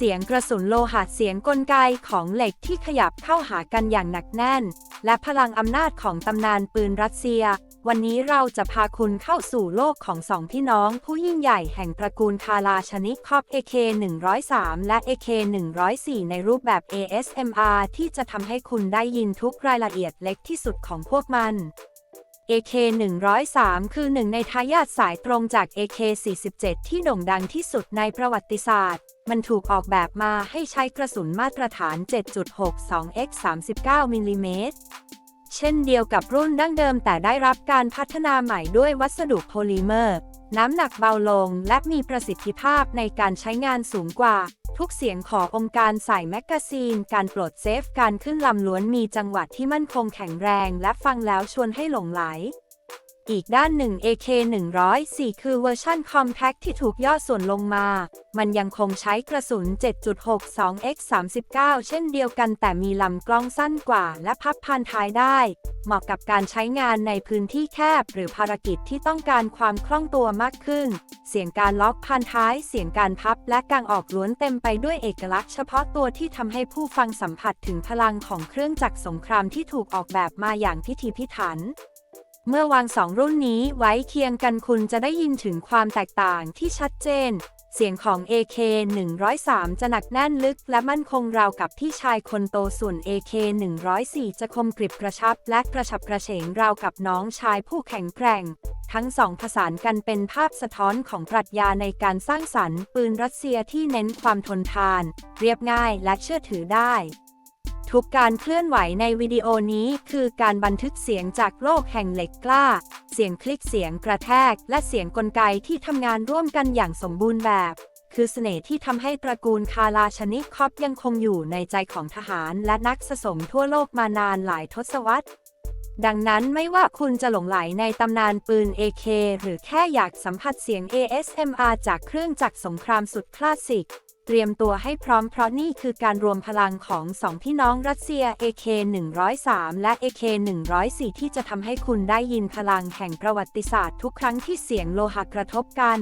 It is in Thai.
เสียงกระสุนโลหะเสียงกลไกของเหล็กที่ขยับเข้าหากันอย่างหนักแน่น และพลังอำนาจของตำนานปืนรัสเซีย วันนี้เราจะพาคุณเข้าสู่โลกของสองพี่น้องผู้ยิ่งใหญ่แห่งตระกูลคาราชนิคอป AK-103 และ AK-104 ในรูปแบบ ASMR ที่จะทำให้คุณได้ยินทุกรายละเอียดเล็กที่สุดของพวกมัน AK-103 คือหนึ่งในทายาทสายตรงจาก AK-47 ที่โด่งดังที่สุดในประวัติศาสตร์ มันถูกออกแบบมาให้ใช้กระสุนมาตรฐาน 7.62x 39มิลลิเมตรเช่นเดียวกับรุ่นดั้งเดิมแต่ได้รับการพัฒนาใหม่ด้วยวัสดุโพลิเมอร์ น้ำหนักเบาลงและมีประสิทธิภาพในการใช้งานสูงกว่า ทุกเสียงขององค์การใส่แมกกาซีน การปลดเซฟ การขึ้นลำล้วนมีจังหวะที่มั่นคงแข็งแรง และฟังแล้วชวนให้หลงไหล อีกด้านหนึ่ง AK 104 คือเวอร์ชั่น Compact ที่ถูกย่อส่วนลงมา มันยังคงใช้กระสุน 7.62x 39 เช่นเดียวกันแต่มีลำกล้องสั้นกว่าและพับพานท้ายได้ เหมาะกับการใช้งานในพื้นที่แคบหรือภารกิจที่ต้องการความคล่องตัวมากขึ้น เสียงการล็อกพานท้าย เสียงการพับและกางออกล้วนเต็มไปด้วยเอกลักษณ์เฉพาะตัวที่ทำให้ผู้ฟังสัมผัสถึงพลังของเครื่องจักรสงครามที่ถูกออกแบบมาอย่างพิถีพิถัน เมื่อวางสองรุ่นนี้ไว้เคียงกันคุณจะได้ยินถึงความแตกต่างที่ชัดเจน เสียงของ AK 103 จะหนักแน่นลึกและมั่นคงราวกับพี่ชายคนโตส่วน AK 104 จะคมกริบกระชับและกระฉับกระเฉงราวกับน้องชายผู้แข็งแกร่ง ทั้งสองผสานกันเป็นภาพสะท้อนของปรัชญาในการสร้างสรรค์ปืนรัสเซียที่เน้นความทนทาน เรียบง่ายและเชื่อถือได้ ทุกการเคลื่อนไหวในวิดีโอนี้คือการบันทึกเสียงจากโลกแห่งเหล็กกล้า เสียงคลิกเสียงกระแทก และเสียงกลไกที่ทำงานร่วมกันอย่างสมบูรณ์แบบ คือเสน่ห์ที่ทำให้ตระกูลคาราชนิคอปยังคงอยู่ในใจของทหารและนักสะสมทั่วโลกมานานหลายทศวรรษดังนั้นไม่ว่าคุณจะหลงไหลในตำนานปืน AK หรือแค่อยากสัมผัสเสียง ASMR จากเครื่องจักรสงครามสุดคลาสสิก เตรียมตัวให้พร้อมเพราะนี่คือการรวมพลังของสองพี่น้องรัสเซีย AK-103 และ AK-104 ที่จะทำให้คุณได้ยินพลังแห่งประวัติศาสตร์ทุกครั้งที่เสียงโลหะกระทบกัน